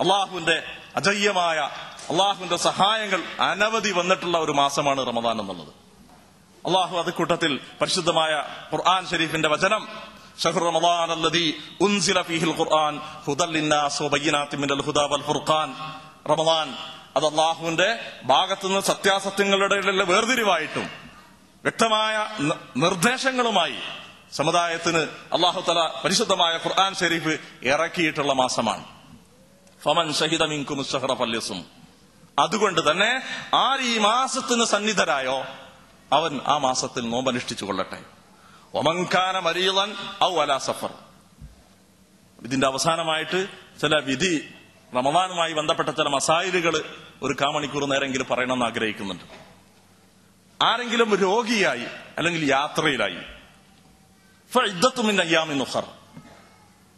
അള്ളാഹുവിന്റെ അജയ്യമായ അള്ളാഹുവിന്റെ സഹായങ്ങൾ അനവധി വന്നിട്ടുള്ള ഒരു മാസമാണ് റമദാൻ എന്നുള്ളത്. അള്ളാഹു അത് കൂട്ടത്തിൽ പരിശുദ്ധമായ ഖുർആൻ ഷരീഫിന്റെ വചനം ഷഹർ റമദാൻ ഉൻസില ഫീഹിൽ ഖുർആൻ റമദാൻ അള്ളാഹുവിന്റെ ഭാഗത്തുനിന്ന് സത്യാസത്യങ്ങളുടെ വേർതിരിവായിട്ടും വ്യക്തമായ നിർദ്ദേശങ്ങളുമായി സമുദായത്തിന് അള്ളാഹു തല പരിശുദ്ധമായ ഖുർആൻ ഷെരീഫ് ഇറക്കിയിട്ടുള്ള മാസമാണ്. ഫമൻ ഷഹിദ മിങ്കും അതുകൊണ്ട് തന്നെ ആർ ഈ മാസത്തിന് സന്നിധരായോ അവൻ ആ മാസത്തിൽ നോമ്പനുഷ്ഠിച്ചു കൊള്ളട്ടെ. ഒമങ്കാന മരീളൻ ഔ അല സഫർ. ഇതിന്റെ അവസാനമായിട്ട് ചില വിധി റമദാനുമായി ബന്ധപ്പെട്ട ചില മസായിലുകൾ ഒരു കാമണിക്കൂർ നേരെങ്കിലും പറയണമെന്ന് ആഗ്രഹിക്കുന്നുണ്ട്. ആരെങ്കിലും രോഗിയായി അല്ലെങ്കിൽ യാത്രയിലായി. ഫഇദ്ദത്തുമിൻ അയ്യാമിൻ നുഹർ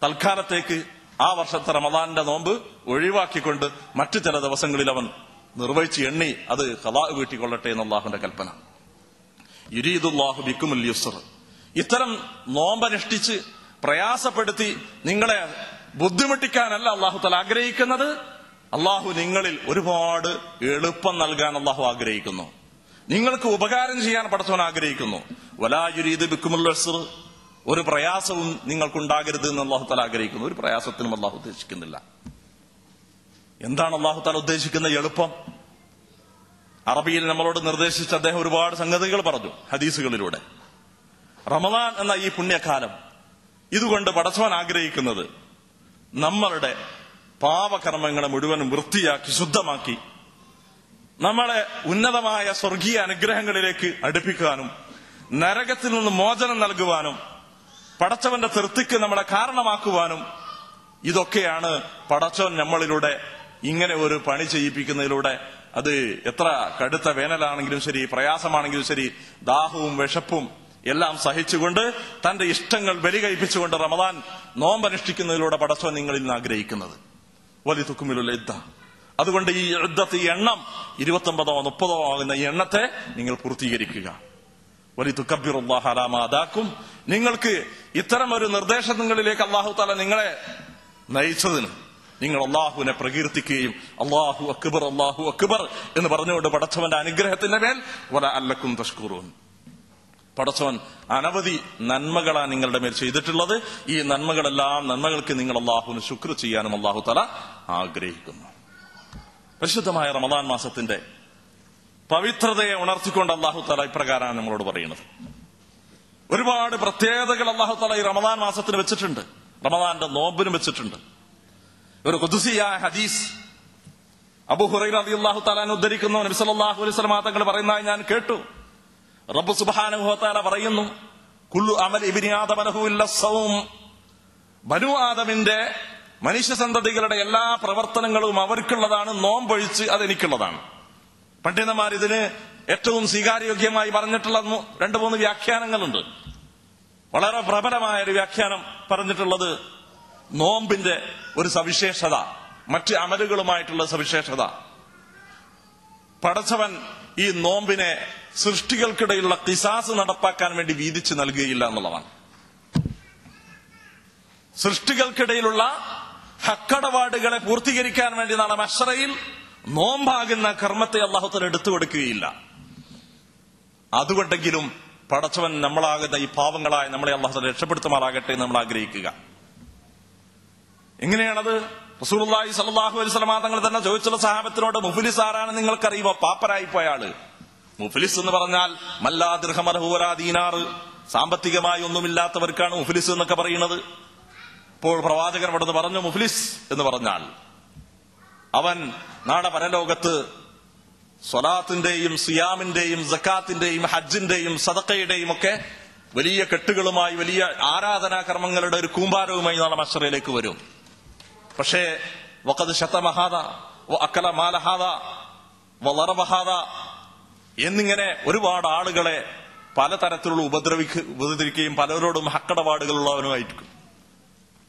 തൽക്കാലത്തേക്ക് ആ വർഷത്തെ റമദാന്റെ നോമ്പ് ഒഴിവാക്കിക്കൊണ്ട് മറ്റു ചില ദിവസങ്ങളിൽ അവൻ നിർവഹിച്ച് എണ്ണി അത് കലാ വീട്ടിക്കൊള്ളട്ടെ എന്ന് അള്ളാഹുന്റെ കൽപ്പന. യുരീദുല്ലാഹു ബിക്കുമുൽ ഇത്തരം നോമ്പനുഷ്ഠിച്ച് പ്രയാസപ്പെടുത്തി നിങ്ങളെ ബുദ്ധിമുട്ടിക്കാനല്ല അള്ളാഹു തല ആഗ്രഹിക്കുന്നത്. അള്ളാഹു നിങ്ങളിൽ ഒരുപാട് എളുപ്പം നൽകാൻ അള്ളാഹു ആഗ്രഹിക്കുന്നു. നിങ്ങൾക്ക് ഉപകാരം ചെയ്യാൻ പടച്ചവൻ ആഗ്രഹിക്കുന്നു. വലായുരീത് ബിക്കുമുൽ യുസ്ർ. ഒരു പ്രയാസവും നിങ്ങൾക്കുണ്ടാകരുത് എന്ന് അള്ളാഹു തല ആഗ്രഹിക്കുന്നു. ഒരു പ്രയാസത്തിനും അള്ളാഹു ഉദ്ദേശിക്കുന്നില്ല. എന്താണ് അള്ളാഹു താല ഉദ്ദേശിക്കുന്ന എളുപ്പം? അറബിയിൽ നമ്മളോട് നിർദ്ദേശിച്ച അദ്ദേഹം ഒരുപാട് സംഗതികൾ പറഞ്ഞു ഹദീസുകളിലൂടെ. റമദാൻ എന്ന ഈ പുണ്യകാലം ഇതുകൊണ്ട് പടച്ചവൻ ആഗ്രഹിക്കുന്നത് നമ്മളുടെ പാപകർമ്മങ്ങളെ മുഴുവനും വൃത്തിയാക്കി ശുദ്ധമാക്കി നമ്മളെ ഉന്നതമായ സ്വർഗീയ അനുഗ്രഹങ്ങളിലേക്ക് അടുപ്പിക്കാനും നരകത്തിൽ നിന്ന് മോചനം നൽകുവാനും പടച്ചവന്റെ തൃപ്തിക്ക് നമ്മളെ കാരണമാക്കുവാനും ഇതൊക്കെയാണ് പടച്ചവൻ നമ്മളിലൂടെ ഇങ്ങനെ ഒരു പണി ചെയ്യിപ്പിക്കുന്നതിലൂടെ അത് എത്ര കടുത്ത വേനലാണെങ്കിലും ശരി പ്രയാസമാണെങ്കിലും ശരി ദാഹവും വിശപ്പും എല്ലാം സഹിച്ചുകൊണ്ട് തന്റെ ഇഷ്ടങ്ങൾ ബലി കഴിപ്പിച്ചുകൊണ്ട് റമദാൻ നോമ്പനുഷ്ഠിക്കുന്നതിലൂടെ പടച്ചവൻ നിങ്ങളിൽ നിന്ന് ആഗ്രഹിക്കുന്നത്. വലിയ തുക്കുമിലുള്ള യുദ്ധ അതുകൊണ്ട് ഈ യുദ്ധത്തെ എണ്ണം എണ്ണം ഇരുപത്തൊമ്പതോ മുപ്പതോ ആകുന്ന ഈ എണ്ണത്തെ നിങ്ങൾ പൂർത്തീകരിക്കുക. തുക്കബിറുല്ലാഹലാമാതാക്കും നിങ്ങൾക്ക് ഇത്തരം ഒരു നിർദ്ദേശങ്ങളിലേക്ക് അള്ളാഹു താല നിങ്ങളെ നയിച്ചതിന് നിങ്ങൾ അള്ളാഹുവിനെ പ്രകീർത്തിക്കുകയും അള്ളാഹു അക്ബർ അള്ളാഹു അക്ബർ എന്ന് പറഞ്ഞുകൊണ്ട് പടച്ചവന്റെ അനുഗ്രഹത്തിന്റെ മേൽ വല അല്ലക്കും തഷ്കൂറും പടച്ചവൻ അനവധി നന്മകളാണ് നിങ്ങളുടെ മേൽ ചെയ്തിട്ടുള്ളത്. ഈ നന്മകളെല്ലാം നന്മകൾക്ക് നിങ്ങൾ അള്ളാഹുവിന് ശുക്ർ ചെയ്യാനും അള്ളാഹു തല ആഗ്രഹിക്കുന്നു. പരിശുദ്ധമായ റമദാൻ മാസത്തിന്റെ പവിത്രതയെ ഉണർത്തിക്കൊണ്ട് അള്ളാഹു തല ഇപ്രകാരമാണ് നമ്മളോട് പറയുന്നത്. ഒരുപാട് പ്രത്യേകതകൾ അള്ളാഹു തല ഈ റമദാൻ മാസത്തിന് വെച്ചിട്ടുണ്ട്. റമദാന്റെ നോമ്പിനും വെച്ചിട്ടുണ്ട്. ഒരു കുതുസിയായ ഹദീസ് അബു ഹുറൈറ റളിയല്ലാഹു തആല ഉദ്ധരിക്കുന്ന. നബി സല്ലല്ലാഹു അലൈഹി വസല്ലം തങ്ങൾ പറയുന്നതായി ഞാൻ കേട്ടു. റബ്ബു തആല പറയുന്നു കുല്ലു അമൽ ഇബ്നി ആദമ ലഹു ഇല്ല സൗം. ബനു ആദമിന്റെ മനുഷ്യ സന്തതികളുടെ എല്ലാ പ്രവർത്തനങ്ങളും അവർക്കുള്ളതാണ് നോമ്പൊഴിച്ച് അതെനിക്കുള്ളതാണ്. പണ്ഡിതന്മാർ ഇതിന് ഏറ്റവും സ്വീകാര്യോഗ്യമായി പറഞ്ഞിട്ടുള്ള രണ്ട് മൂന്ന് വ്യാഖ്യാനങ്ങളുണ്ട്. വളരെ പ്രബലമായ ഒരു വ്യാഖ്യാനം പറഞ്ഞിട്ടുള്ളത് നോമ്പിന്റെ ഒരു സവിശേഷത മറ്റ് അമലുകളുമായിട്ടുള്ള സവിശേഷത. പടച്ചവൻ ഈ നോമ്പിനെ സൃഷ്ടികൾക്കിടയിലുള്ള കിസാസ് നടപ്പാക്കാൻ വേണ്ടി വീതിച്ചു നൽകുകയില്ല എന്നുള്ളതാണ്. സൃഷ്ടികൾക്കിടയിലുള്ള ഹക്കടപാടുകളെ പൂർത്തീകരിക്കാൻ വേണ്ടി നാളെ മഷറയിൽ നോമ്പാകുന്ന കർമ്മത്തെ അള്ളാഹുത്തല എടുത്തു കൊടുക്കുകയില്ല. അതുകൊണ്ടെങ്കിലും പടച്ചവൻ നമ്മളാകുന്ന ഈ പാവങ്ങളായ നമ്മളെ അള്ളാഹുത്തല രക്ഷപ്പെടുത്തുമാറാകട്ടെ നമ്മൾ ആഗ്രഹിക്കുക. എങ്ങനെയാണത്? റസൂലുള്ളാഹി സലാഹു അലൈഹി വസല്ലം തങ്ങൾ തന്നെ ചോദിച്ചുള്ള സാഹബത്തിനോട് മുഫ്ലിസ് ആരാണ് നിങ്ങൾക്കറിയുമോ? പാപ്പരായി പോയ ആൾ. മുഫ്ലിസ് എന്ന് പറഞ്ഞാൽ മല്ലാ ദൃഹമർഹൂരാ ദീനാറ് സാമ്പത്തികമായി ഒന്നുമില്ലാത്തവർക്കാണ് മുഫ്ലിസ് എന്നൊക്കെ പറയുന്നത്. ഇപ്പോൾ പ്രവാചകൻ അവിടുന്ന് പറഞ്ഞു മുഫ്ലിസ് എന്ന് പറഞ്ഞാൽ അവൻ നാളെ പരലോകത്ത് സ്വലാത്തിന്റെയും സിയാമിന്റെയും സക്കാത്തിന്റെയും ഹജ്ജിന്റെയും സദക്കയുടെയും ഒക്കെ വലിയ കെട്ടുകളുമായി വലിയ ആരാധനാ കർമ്മങ്ങളുടെ ഒരു കൂമ്പാരവുമായി നാളെ മഷറയിലേക്ക് വരും. പക്ഷേ വക്കത് ശതമഹാദ അക്കല മാലഹാദ വളറബഹാദ എന്നിങ്ങനെ ഒരുപാട് ആളുകളെ പലതരത്തിലുള്ള ഉപദ്രവിക്ക ഉപദ്രവിക്കുകയും പലരോടും ഹക്കടപാടുകളുള്ളവനുമായിരിക്കും.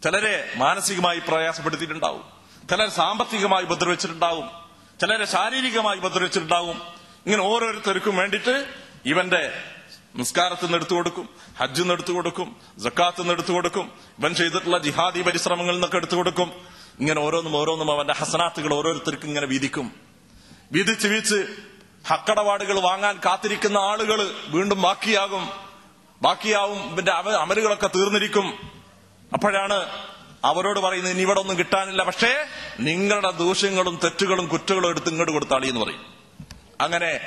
ചിലരെ മാനസികമായി പ്രയാസപ്പെടുത്തിയിട്ടുണ്ടാവും. ചിലർ സാമ്പത്തികമായി ഉപദ്രവിച്ചിട്ടുണ്ടാവും. ചിലരെ ശാരീരികമായി ഉപദ്രവിച്ചിട്ടുണ്ടാവും. ഇങ്ങനെ ഓരോരുത്തർക്കും വേണ്ടിയിട്ട് ഇവന്റെ നിസ്കാരത്തിൽ നിന്ന് എടുത്തു കൊടുക്കും ഹജ്ജിൽ നിന്ന് എടുത്തു കൊടുക്കും ജക്കാത്തിൽ നിന്ന് എടുത്തു കൊടുക്കും ഇവൻ ചെയ്തിട്ടുള്ള ജിഹാദി പരിശ്രമങ്ങളിൽ നിന്നൊക്കെ എടുത്തു കൊടുക്കും. ഇങ്ങനെ ഓരോന്നും ഓരോന്നും അവന്റെ ഹസനാത്തുകൾ ഓരോരുത്തർക്കും ഇങ്ങനെ വീതിക്കും. വീതിച്ച് വീച്ച് ഹക്കടപാടുകൾ വാങ്ങാൻ കാത്തിരിക്കുന്ന ആളുകൾ വീണ്ടും ബാക്കിയാകും. ബാക്കിയാവും ഇവന്റെ അമലുകളൊക്കെ തീർന്നിരിക്കും. അപ്പോഴാണ് അവരോട് പറയുന്നത് ഇനി ഇവിടെ ഒന്നും കിട്ടാനില്ല. പക്ഷേ നിങ്ങളുടെ ദൂഷ്യങ്ങളും തെറ്റുകളും കുറ്റങ്ങളും എടുത്ത് ഇങ്ങോട്ട് കൊടുത്താളി എന്ന് പറയും. അങ്ങനെ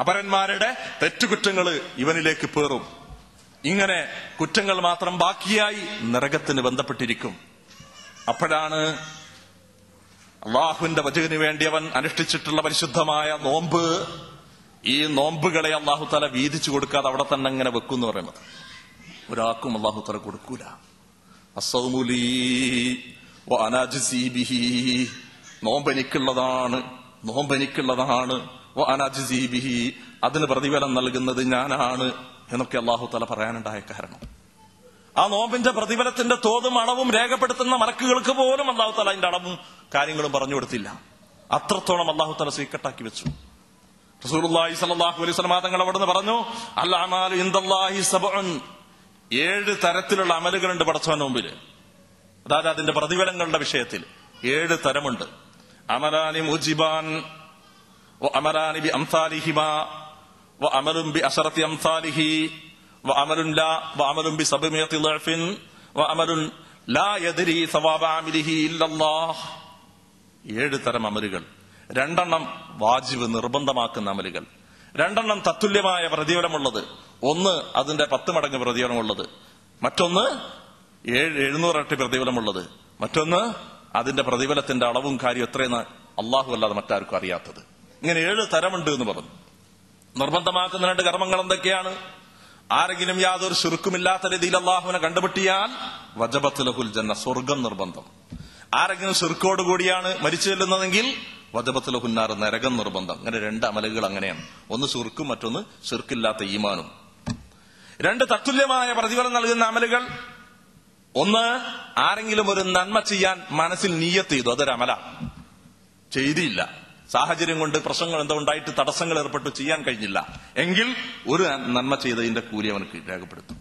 അപരന്മാരുടെ തെറ്റുകുറ്റങ്ങൾ ഇവനിലേക്ക് പേറും. ഇങ്ങനെ കുറ്റങ്ങൾ മാത്രം ബാക്കിയായി നരകത്തിന് ബന്ധപ്പെട്ടിരിക്കും. അപ്പോഴാണ് അള്ളാഹുവിന്റെ വചകന് വേണ്ടി അവൻ അനുഷ്ഠിച്ചിട്ടുള്ള പരിശുദ്ധമായ നോമ്പ് ഈ നോമ്പുകളെ അള്ളാഹു തല വീതിച്ചു കൊടുക്കാതെ അവിടെ തന്നെ അങ്ങനെ വെക്കും എന്ന് പറയുന്നത്. ഒരാൾക്കും അള്ളാഹു തല കൊടുക്കൂല. അസൗമുലീ വ അനാജിസീ ബിഹി. നോമ്പ് എനിക്കുള്ളതാണ് നോമ്പ് എനിക്കുള്ളതാണ് വ ബിഹി. അതിന് പ്രതിഫലം നൽകുന്നത് ഞാനാണ് എന്നൊക്കെ അള്ളാഹു തല പറയാനുണ്ടായ കാരണം. ആ നോമ്പിന്റെ പ്രതിഫലത്തിന്റെ തോതും അളവും രേഖപ്പെടുത്തുന്ന മലക്കുകൾക്ക് പോലും അള്ളാഹു തല അതിന്റെ അളവും കാര്യങ്ങളും പറഞ്ഞു കൊടുത്തില്ല. അത്രത്തോളം അള്ളാഹു തല സീക്കട്ടാക്കി വെച്ചു. റസൂലുള്ളാഹി സലാഹു അലൈഹി വസല്ലം തങ്ങൾ അവിടുന്ന് പറഞ്ഞു അല്ലാഹി ഏഴ് തരത്തിലുള്ള അമലുകളുണ്ട് പടച്ചവന് മുമ്പിൽ. അതായത് അതിന്റെ പ്രതിഫലങ്ങളുടെ വിഷയത്തിൽ ഏഴ് തരമുണ്ട്. അമലാനി മുജിബാൻ അമലാനി ബി അംസാലിഹിമ വ അമലും ബി അഷറത്തി അംസാലിഹി വ അമലുൻ ലാ വ അമലുൻ ബി സബിമിയത്തി ലഫിൻ വ അമലുൻ ലാ യദരി സവാബ അമിലിഹി ഇല്ലല്ലാഹ്. ഏഴ് തരം അമലുകൾ. രണ്ടെണ്ണം വാജിബ് നിർബന്ധമാക്കുന്ന അമലുകൾ. രണ്ടെണ്ണം തത്തുല്യമായ പ്രതിഫലമുള്ളത്. ഒന്ന് അതിന്റെ പത്ത് മടങ്ങ് പ്രതിഫലമുള്ളത്. മറ്റൊന്ന് ഏഴ് എഴുന്നൂറട്ടി പ്രതിഫലമുള്ളത്. മറ്റൊന്ന് അതിന്റെ പ്രതിഫലത്തിന്റെ അളവും കാര്യം എത്രയെന്ന് അള്ളാഹു അല്ലാതെ മറ്റാർക്കും അറിയാത്തത്. ഇങ്ങനെ ഏഴ് തരമുണ്ട് എന്ന് പറഞ്ഞു. നിർബന്ധമാക്കുന്ന രണ്ട് കർമ്മങ്ങൾ എന്തൊക്കെയാണ്? ആരെങ്കിലും യാതൊരു ശുരുക്കുമില്ലാത്ത രീതിയിൽ അള്ളാഹുവിനെ കണ്ടുപിട്ടിയാൽ വജപത്തിലഹുൽ ജന്ന സ്വർഗം നിർബന്ധം. ആരെങ്കിലും ശുർക്കോട് കൂടിയാണ് മരിച്ചു ചെല്ലുന്നതെങ്കിൽ വജബത്തുലഹുന്നാർ നരകം നിർബന്ധം. അങ്ങനെ രണ്ട് അമലുകൾ അങ്ങനെയാണ്. ഒന്ന് ശുർക്കും മറ്റൊന്ന് ശുർക്കില്ലാത്ത ഈമാനും. രണ്ട് തത്തുല്യമായ പ്രതിഫലം നൽകുന്ന അമലുകൾ. ഒന്ന് ആരെങ്കിലും ഒരു നന്മ ചെയ്യാൻ മനസ്സിൽ നീയത്ത് ചെയ്തു. അതൊരു അമല. ചെയ്തില്ല. സാഹചര്യം കൊണ്ട് പ്രശ്നങ്ങൾ എന്തോ ഉണ്ടായിട്ട് തടസ്സങ്ങൾ ഏർപ്പെട്ടു ചെയ്യാൻ കഴിഞ്ഞില്ല. എങ്കിൽ ഒരു നന്മ ചെയ്തതിന്റെ കൂലി അവനക്ക് രേഖപ്പെടുത്തും.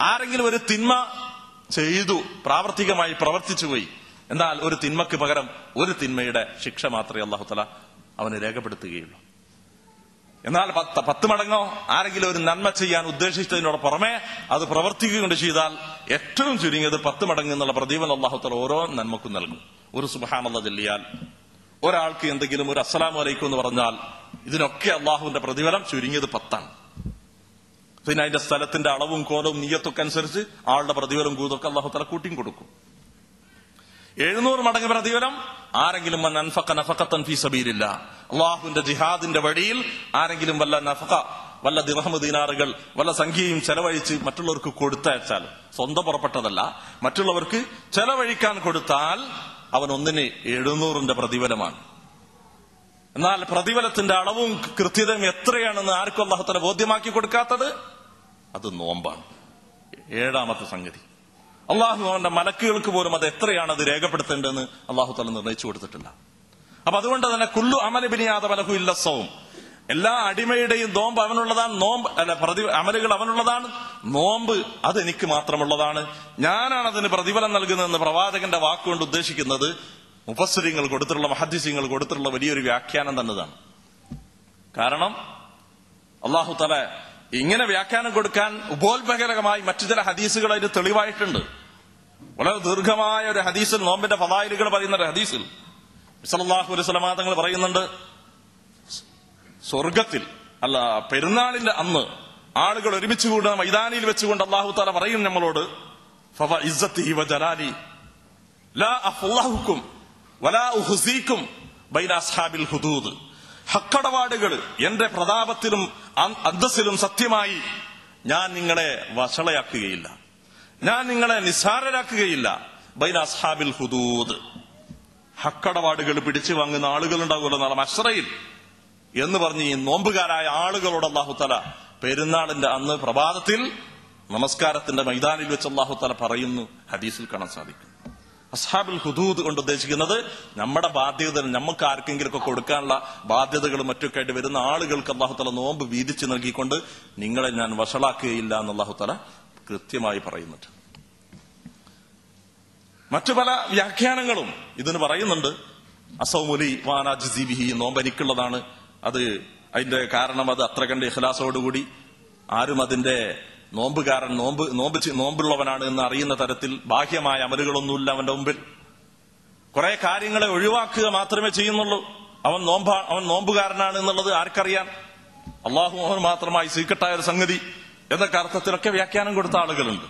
ആരെങ്കിലും ഒരു തിന്മ ചെയ്തു പ്രാവർത്തികമായി പ്രവർത്തിച്ചു പോയി എന്നാൽ ഒരു തിന്മക്ക് പകരം ഒരു തിന്മയുടെ ശിക്ഷ മാത്രമേ അള്ളാഹുത്തല അവന് രേഖപ്പെടുത്തുകയുള്ളൂ. എന്നാൽ പത്ത് പത്ത് മടങ്ങോ ആരെങ്കിലും ഒരു നന്മ ചെയ്യാൻ ഉദ്ദേശിച്ചതിനോട് പുറമെ അത് പ്രവർത്തിക്കൊണ്ട് ചെയ്താൽ ഏറ്റവും ചുരുങ്ങിയത് പത്ത് മടങ്ങ് എന്നുള്ള പ്രതിഫലം അള്ളാഹുത്തല ഓരോ നന്മക്കും നൽകും. ഒരു സുബഹാനുള്ള ചൊല്ലിയാൽ ഒരാൾക്ക് എന്തെങ്കിലും ഒരു അസ്സലാമു അലൈക്കും എന്ന് പറഞ്ഞാൽ ഇതിനൊക്കെ അള്ളാഹുവിന്റെ പ്രതിഫലം ചുരുങ്ങിയത് പത്താണ്. പിന്നെ അതിന്റെ സ്ഥലത്തിന്റെ അളവും കോലവും നീയത്തൊക്കെ അനുസരിച്ച് ആളുടെ പ്രതിഫലം കൂതൊക്കെ അള്ളാഹു തല കൂട്ടിയും കൊടുക്കും എഴുന്നൂറ് മടങ്ങ് പ്രതിഫലം. ആരെങ്കിലും വൻ അൻഫഖ നഫക്കത്തൻ ഫീ സബീലില്ല. അള്ളാഹുവിന്റെ ജിഹാദിന്റെ വഴിയിൽ ആരെങ്കിലും വല്ല നഫഖ വല്ല ദിർഹമ ദിനാറുകൾ വല്ല സംഖ്യയും ചെലവഴിച്ച് മറ്റുള്ളവർക്ക് കൊടുത്തയച്ചാൽ സ്വന്തം പുറപ്പെട്ടതല്ല മറ്റുള്ളവർക്ക് ചെലവഴിക്കാൻ കൊടുത്താൽ അവൻ ഒന്നിന് എഴുന്നൂറിന്റെ പ്രതിഫലമാണ്. എന്നാൽ പ്രതിഫലത്തിന്റെ അളവും കൃത്യതയും എത്രയാണെന്ന് ആർക്കും അള്ളാഹുത്തല ബോധ്യമാക്കി കൊടുക്കാത്തത്? അത് നോമ്പാണ്. ഏഴാമത്തെ സംഗതി. അള്ളാഹു അവന്റെ മലക്കുകൾക്ക് പോലും അത് എത്രയാണ് അത് രേഖപ്പെടുത്തേണ്ടതെന്ന് അള്ളാഹു തല നിർണയിച്ചു കൊടുത്തിട്ടില്ല. അപ്പൊ അതുകൊണ്ട് തന്നെ കുല്ലു അമലബിനിയാത മലഹു ഇല്ലസവും എല്ലാ അടിമയുടെയും നോമ്പ് അവനുള്ളതാണ് നോമ്പ് അല്ല പ്രതി അമലുകൾ അവനുള്ളതാണ് നോമ്പ് അത് എനിക്ക് മാത്രമുള്ളതാണ്. ഞാനാണ് അതിന് പ്രതിഫലം നൽകുന്നതെന്ന് പ്രവാചകന്റെ വാക്കുകൊണ്ട് ഉദ്ദേശിക്കുന്നത് മുഫസ്സരിങ്ങൾ കൊടുത്തിട്ടുള്ള മഹദ്യസ്യങ്ങൾ കൊടുത്തിട്ടുള്ള വലിയൊരു വ്യാഖ്യാനം തന്നതാണ്. കാരണം അള്ളാഹു തല ഇങ്ങനെ വ്യാഖ്യാനം കൊടുക്കാൻ ഉപോത്ഭകരമായി മറ്റു ചില ഹദീസുകൾ അതിന് തെളിവായിട്ടുണ്ട്. വളരെ ദീർഘമായ ഒരു ഹദീസിൽ നോമ്പിന്റെ ഫലായിലുകൾ പറയുന്ന ഒരു ഹദീസിൽ വിസലാഹു അലൈഹി തങ്ങൾ പറയുന്നുണ്ട് സ്വർഗത്തിൽ അല്ല പെരുന്നാളിന്റെ അന്ന് ആളുകൾ ഒരുമിച്ച് കൂടുന്ന മൈതാനിയിൽ വെച്ചുകൊണ്ട് അള്ളാഹു താല പറയും നമ്മളോട് ഫവ വ ജലാലി ലാ വലാ ബൈന അസ്ഹാബിൽ ഹുദൂദ്. ഹക്കടപാടുകൾ എന്റെ പ്രതാപത്തിലും അന്തസ്സിലും സത്യമായി ഞാൻ നിങ്ങളെ വഷളയാക്കുകയില്ല. ഞാൻ നിങ്ങളെ നിസ്സാരരാക്കുകയില്ല. ബൈന അസ്ഹാബിൽ ഹുദൂദ്. ഹക്കടപാടുകൾ പിടിച്ചു വാങ്ങുന്ന ആളുകളുണ്ടാകുമല്ലോ നാളെ മഷറയിൽ എന്ന് പറഞ്ഞ് ഈ നോമ്പുകാരായ ആളുകളോട് അള്ളാഹുത്തല പെരുന്നാളിന്റെ അന്ന് പ്രഭാതത്തിൽ നമസ്കാരത്തിന്റെ മൈതാനിൽ വെച്ച് അള്ളാഹുത്തല പറയുന്നു. ഹദീസിൽ കാണാൻ സാധിക്കും. അസ്ഹാബുൽ ഹുദൂദ് കൊണ്ട് ഉദ്ദേശിക്കുന്നത് നമ്മുടെ ബാധ്യത നമുക്ക് ആർക്കെങ്കിലും ഒക്കെ കൊടുക്കാനുള്ള ബാധ്യതകളും മറ്റൊക്കെ ആയിട്ട് വരുന്ന ആളുകൾക്ക് അള്ളാഹുത്തല നോമ്പ് വീതിച്ചു നൽകിക്കൊണ്ട് നിങ്ങളെ ഞാൻ വഷളാക്കുകയില്ല എന്ന് അള്ളാഹുത്തല കൃത്യമായി പറയുന്നുണ്ട്. മറ്റു പല വ്യാഖ്യാനങ്ങളും ഇതിന് പറയുന്നുണ്ട്. അസൗമുലി വാനാജിബിഹി നോമ്പ് എനിക്കുള്ളതാണ്. അത് അതിന്റെ കാരണം അത് അത്ര കണ്ട് ഇഖ്ലാസോടുകൂടി ആരും അതിന്റെ നോമ്പുകാരൻ നോമ്പ് നോമ്പ് നോമ്പുള്ളവനാണ് എന്ന് അറിയുന്ന തരത്തിൽ ബാഹ്യമായ അമലുകളൊന്നുമില്ല അവന്റെ മുമ്പിൽ. കുറെ കാര്യങ്ങളെ ഒഴിവാക്കുക മാത്രമേ ചെയ്യുന്നുള്ളൂ. അവൻ നോമ്പ അവൻ നോമ്പുകാരനാണ് എന്നുള്ളത് ആർക്കറിയാം? അള്ളാഹു അവൻ മാത്രമായി സീക്രട്ടായ ഒരു സംഗതി എന്നൊക്കെ അർത്ഥത്തിലൊക്കെ വ്യാഖ്യാനം കൊടുത്ത ആളുകളുണ്ട്.